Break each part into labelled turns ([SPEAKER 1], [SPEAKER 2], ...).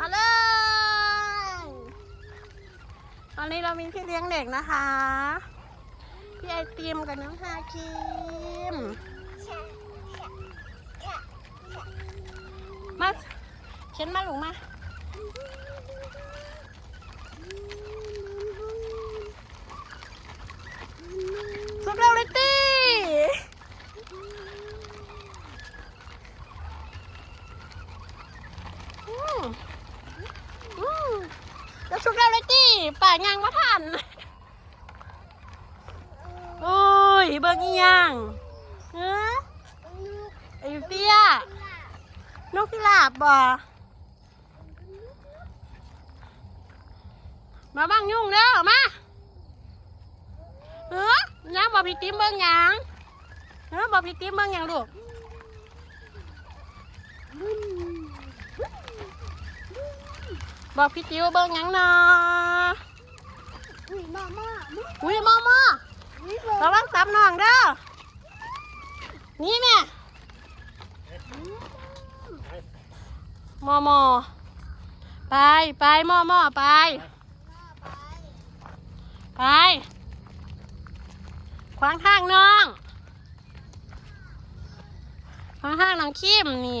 [SPEAKER 1] มาเลย ตอนนี้เรามีพี่เลี้ยงเด็กนะคะ พี่ไอติมกับน้องฮาคิมมาเข็นมาหลุงมาสุดเร็วเลยตี้อืม แล้วสุดเร็วเลยตี้ป่ายางมาทันโอ้ยเบิ่งอีหยังเฮ้อไอ้เตี้ยนกพิราบบ่มาบ้างยุ่งเด้อมาเออยังบอกพี่ติ๋มเบิ่งหยังเออบอกพี่ติ๋มเบิ่งหยังลูก บอกพี่ติ๋วเบิ่งหยังหนอ
[SPEAKER 2] อุ้ยมาม่า
[SPEAKER 1] อุ้ยมอมอ
[SPEAKER 2] อุ้ย
[SPEAKER 1] ระวังตับน้องเด้อนี่แม่มอมอไปไปมอมอไป ไป ขวางทางน้องขวางทางน้องคิมนี่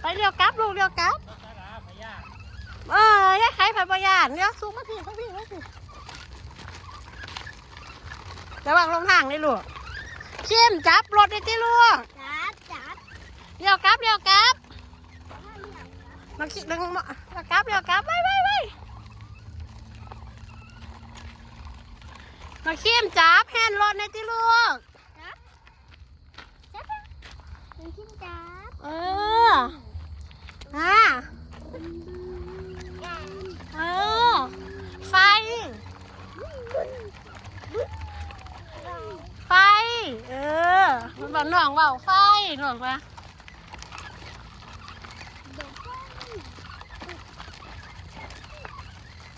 [SPEAKER 1] ไปเรียวกลับลูกเรียวกลับเออเจ๊ไข่ไปประหยัดเดี๋ยวซูมมาพี่มาพี่มาพี่ระวังลงทางเลยลูกเข้มจับรถได้ที่ลูก
[SPEAKER 2] จัดจัด
[SPEAKER 1] เรียวกลับเรียวกลับมาคิดดึงมาเรียวกลับเรียวกลับไปไปไปมาเข้มจับแฮนด์รถในที่ลูก
[SPEAKER 2] จัดเป็นชิ้นจัด
[SPEAKER 1] เอออ่าเออ ไฟ ไฟ เออ มันบอกน้องเว่าไฟหน้องปะ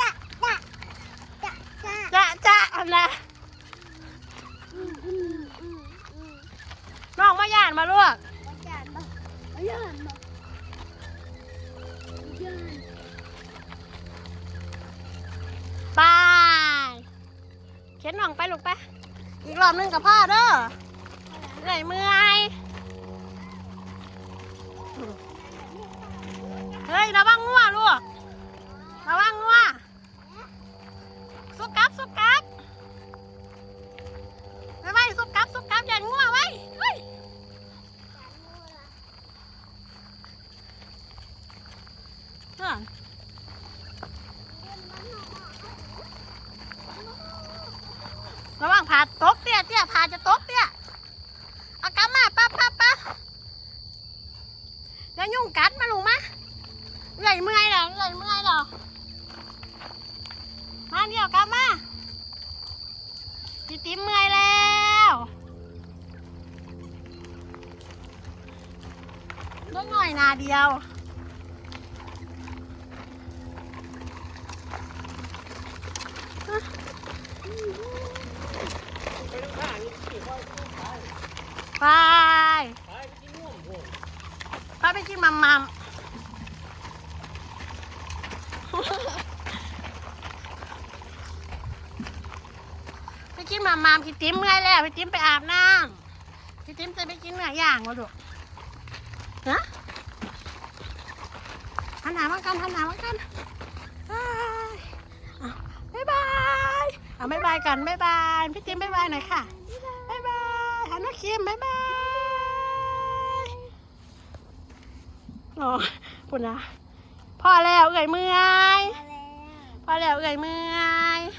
[SPEAKER 2] จัดจัดจัดจัด
[SPEAKER 1] จะจะอันนะ
[SPEAKER 2] อืมอืมอืมอืม
[SPEAKER 1] น้องมาย่านมาลูก
[SPEAKER 2] ย่านมาย่าน
[SPEAKER 1] ไปเข็นน้องไปลูกไป อีกรอบหนึงกับพ่อเด้อเหนื่อยเมื่อยเฮ้ยระวังงู ตกเตี้ยเตี้ยผ่าจะตกเตี้ยเอากลับมาปั๊บปั๊บปั๊บเดี๋ยวยุ่งกัดมาลูกมาเหนื่อยเมื่อยหรอเหนื่อยเมื่อยหรอมาเดี๋ยวกลับมาพี่ติ๋มเมื่อยแล้วเมื่อหน่อยนาเดียว ไป ไปไปกินมัมมัมไปกินมัมมัมพี่ติ๋มเมื่อยแล้วพี่ติ๋มไปอาบน้ำพี่ติ๋มจะไปกินเนื้อย่างวะดูฮะหันหนามากันหันหนามากันบ๊ายบายอะบ๊ายบายกันบ๊ายบายพี่ติ๋มบ๊ายบายหน่อยค่ะบ๊ายบายหันมาคิมบ๊ายบาย โอ้ปุ่นนะพอแล้วเอ่ยเมื่อย
[SPEAKER 2] มาแล้ว
[SPEAKER 1] พอแล้วเอ่ยเมื่อย